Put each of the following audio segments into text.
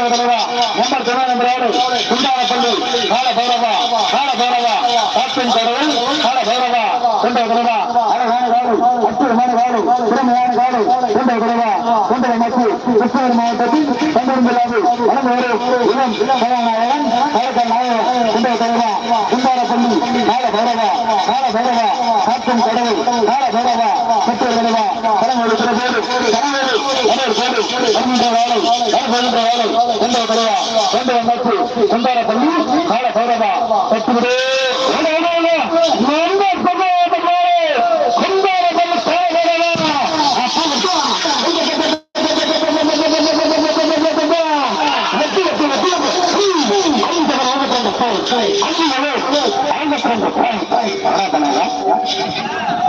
மாவட்ட தலைவா நம்பர் துணை குண்டான பள்ளி கால பௌரவா கால பௌரவா காப்பின் கடவுள் கால பௌரவா கொண்ட குரவா அழகான காடு அற்புதமான கடவுள் கால பௌரவா பெற்றோர் குறைவா கலம் எடுக்கிற போது கரவேறு கடவுள் போடு வருகின்ற வேலை வருகின்ற வேலை கொண்ட குறைவா கொண்ட அமைப்பு குண்டாரப்பள்ளி கால பைரவா பெற்றுவிடு. பிறந்த விழா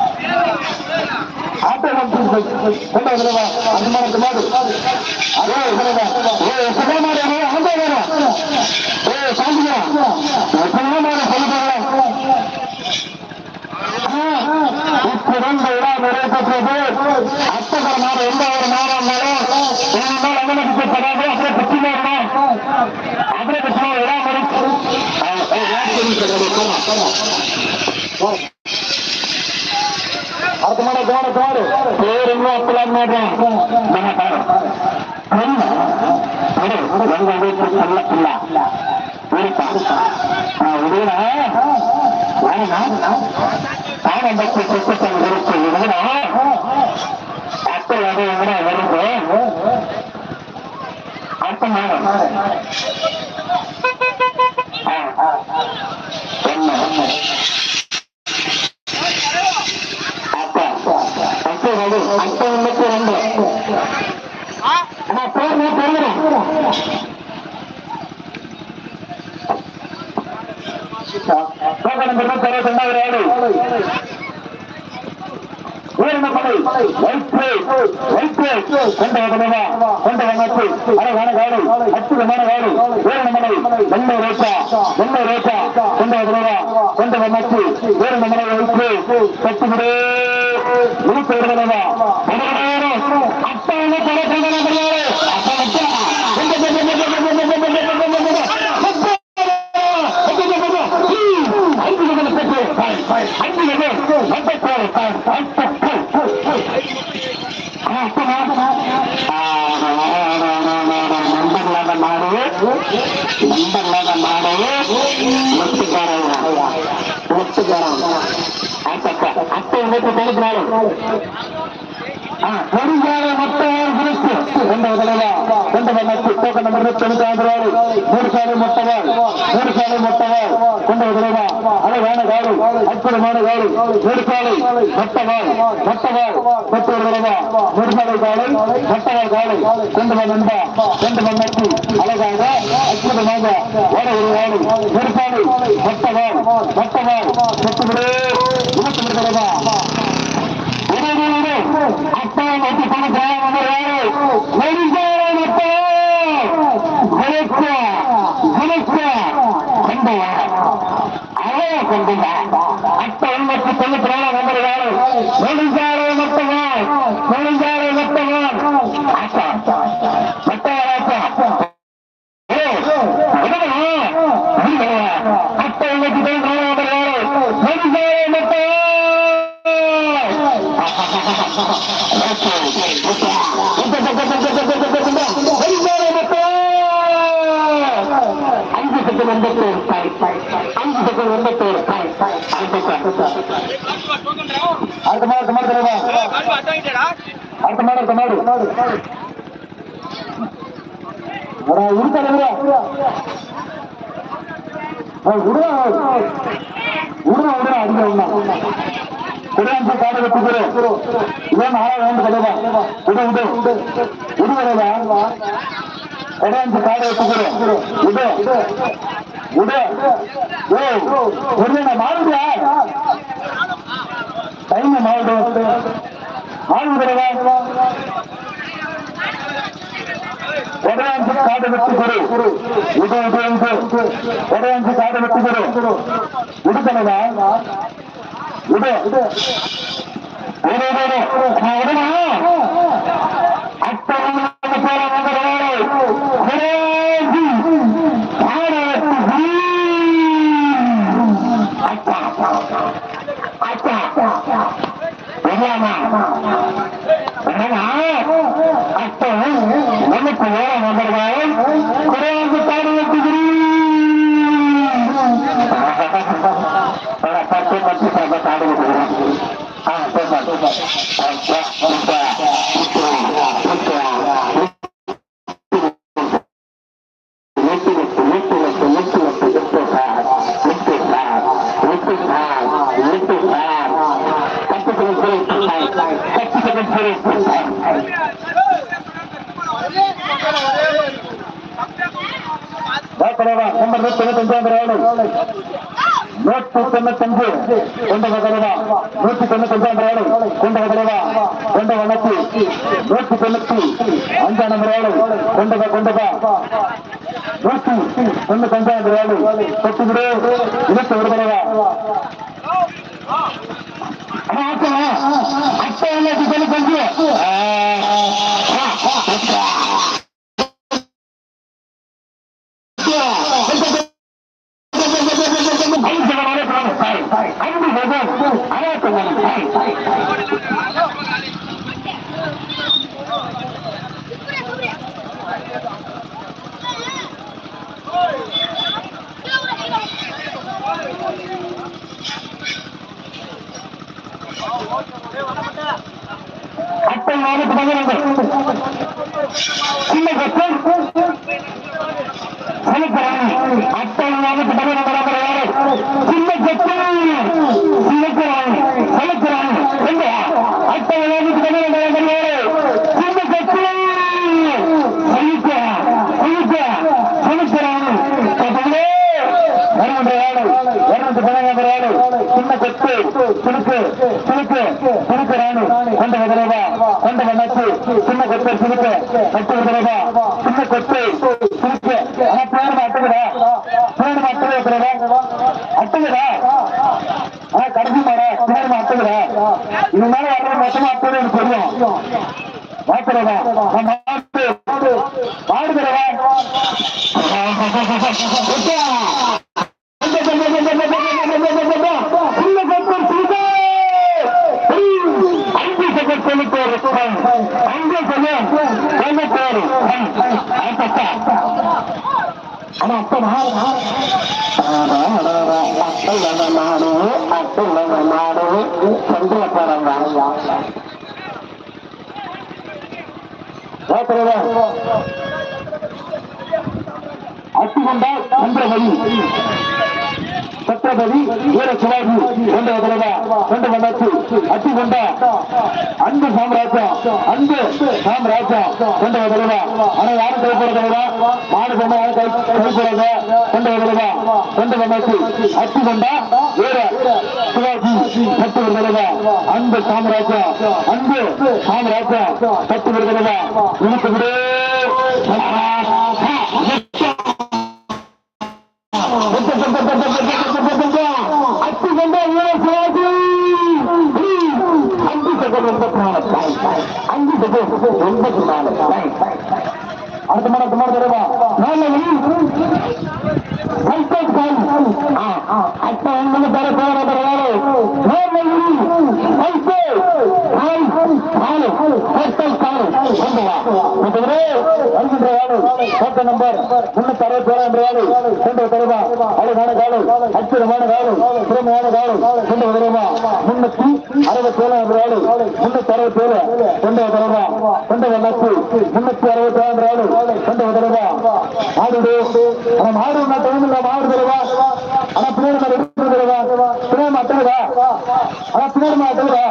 நிறைவேற்றது அத்தகரமான எந்த ஒரு நாடாலும் உங்களால் அனுமதிக்கப்படாது அப்புறம் பற்றினோம் அப்புறம் பற்றினோம் விழா முடிச்சு அடுத்த மாட தோட தோடு பேர் இன்னும் அப்பலாம் மாட்டேன் நம்ம பாரு எங்க வீட்டு சொல்ல பிள்ளை இருப்பா உதவினா தானம்பட்டி சுத்தம் இருக்கு இதுனா அத்தை வந்து எங்கடா வருது. அடுத்த மாதம் என்ன அப்பா அத்தை வந்து அத்தை வந்துட்டு ரெண்டு ஆனா பேர் நான் தெரியுறேன் நம்பர் தர சொன்னாங்க உயர்ந்தபடை வைப்பு வைப்பு கொண்ட வகனவா கொண்ட வனப்பு அழகான காலை அற்புதமான காலை உயர்ந்தமலை வெள்ளை ரேட்டா வெள்ளை ரேட்டா கொண்ட வகனவா கொண்ட வனப்பு உயர்ந்தமலை வைப்பு கட்டுவிடு உடுப்பு வருவனவா அத்தை நேற்று தெளிக்கிறாலும் பொறியாள மட்டும் குறித்து கொண்ட உதவா கொண்ட வண்ணத்து டோக்கன் நம்பர் தொண்ணூத்தி ஐந்து ரூபாய் மூணு சாலை மொத்தவாள் மூணு சாலை மொத்தவாள் கொண்ட உதவா அழகான காடு அற்புதமான காடு மூணு சாலை மொத்தவாள் மொத்தவாள் பெற்றோர் உதவா மூணு சாலை காலை மொத்தவாள் காலை கொண்டு வந்தா கொண்டு வண்ணத்து அழகாக அற்புதமாக ஓட ஒரு காடு மூணு சாலை மொத்தவாள் மொத்தவாள் பெற்றுவிடு இருபத்தி மூணு அப்பா நோக்கி கொடுக்கிறார் நெடுஞ்சாலை அப்பா குலைக்க குலைக்க கொண்டு அவைய கொண்டு அப்பா உண்மைக்கு தொண்ணூத்தி நாலு நம்புகிறாரு நெடுஞ்சாலை மட்டுமா நெடுஞ்சாலை மட்டுமா அப்பா மட்டவராப்பா அப்பா உண்மைக்கு தொண்ணூத்தி நாலு நம்புகிறாரு நெடுஞ்சாலை மட்டும் அஞ்சு செகண்ட் எண்பத்தோரு அஞ்சு செகண்ட் எண்பத்தோரு அடுத்த மாடு அடுத்த மாடு தலைவா அடுத்த மாடு அடுத்த மாடு இருக்க விடுறா விடுறா விடுறா விடுறா அடிக்க ஒண்ணா குடியாஞ்சி காடு வெட்டுகிறோம் இவன் ஆள வேண்டும் கலவா விடு விடு விடு கலவா குடியாஞ்சி காடு வெட்டுகிறோம் விடு விடு ஓ ஒரு மாறுதியா டைம் மாறுது மாறு கலவா கொடையாஞ்சி காடு. வெட்டுகிறோம் விடு. விடு கொடையாஞ்சி காடு வெட்டுகிறோம் விடு கலவா விடு விடு. ಬಾ ಕೊಡೋಣ ನಂಬರ್ ತೊಂಬತ್ತೊಂದು ಅಂದ್ರೆ ಹೇಳಿ எட்டு நூத்தி எட்டு எட்டு சார் எட்டு சார் எட்டு சார் எட்டு சார் பத்து செகண்ட் சார் பத்து செகண்ட் சார் பயப்படவா நம்பர் நூத்தி தொண்ணூத்தஞ்சு ரவுண்டு நூத்தி தொண்ணூத்தஞ்சு கொண்ட வகரவா நூத்தி தொண்ணூத்தஞ்சாம் ரவுண்டு கொண்ட வகரவா கொண்ட வனத்தி நூத்தி தொண்ணூத்தி அஞ்சாம் நம்பர் ரவுண்டு கொண்டவா கொண்டவா நூத்தி தொண்ணூத்தஞ்சாம் ரவுண்டு தொட்டு விடு இருபத்தி ஒரு தடவா அண்ணா, ஆட்டமா? அட்டை எண்ணூத்தி தொண்ணூத்தஞ்சு கொண்டு வண்ணத்து சின்ன கொத்தை சிலுக்கு கட்டு விடுறதா சின்ன கொத்தை சிலுக்கு ஆனா பேர் அட்டுகிறா பேர் அட்டுகிறா அட்டுகிறா ஆனா கடைசி மாற பேர் அட்டுகிறா இது மேல வர்ற மொத்தமா அட்டுறது எனக்கு தெரியும். மாத்துறதா நான் மாத்து மாடுகிறவா அட்டுகொண்டால் சந்திரமதி சத்ரபதி வீர சிவாஜி கொண்ட தலைவா கொண்ட வந்தாச்சு அட்டி கொண்ட அன்பு சாம்ராஜ்யம் அன்பு சாம்ராஜ்யம் கொண்ட தலைவா ஆனா யாரும் கைப்பட தலைவா மாடு பொம்மை யாரும் கை கை போறாங்க கொண்ட தலைவா கொண்ட வந்தாச்சு அட்டி கொண்ட வீர சிவாஜி பத்து தலைவா அன்பு சாம்ராஜ்யம் அன்பு சாம்ராஜ்யம் பத்து தலைவா இழுத்து விடு. அடுத்த மாட அடுத்த மாட தருவா அட்ட ஒன்று தர போற நம்பர் முன்னூத்தி அறுபத்தி ஏழாம் ரூபாய் கொண்டு தருவா அழகான காலம் அற்புதமான காலம் திறமையான காலம் கொண்டு வருவா முன்னூத்தி அறுபத்தி ஏழாம் ரூபாய் முன்னூத்தி அறுபத்தி ஏழு. கொண்டு தருவா கொண்டு வந்தாச்சு முன்னூத்தி அறுபத்தி ஏழாம் ரூபாய் கொண்டு தருவா மாடு ஆனா மாடு டைம் இல்ல. மாடு தருவா ஆனா பின்னாடி மாடு எடுத்து தருவா பின்னாடி மாட்டுறதா ஆனா பின்னாடி மாட்டுறதா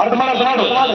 அடுத்த மாடு அடுத்த மாடு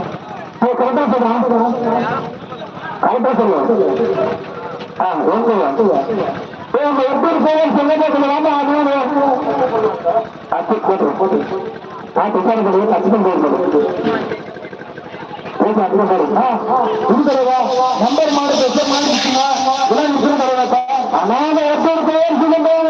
கரெக்டா சொல்றேன் கரெக்டா சொல்லுவேன் ஆ எப்படி பேர் சொல்லுங்க சொல்லுவாங்க அது அச்சு போட்டு போட்டு ஆ. துக்கான போடுது கச்சிதம் போடுறது நம்பர் மாடு மாடு அனாத எப்படி பேர்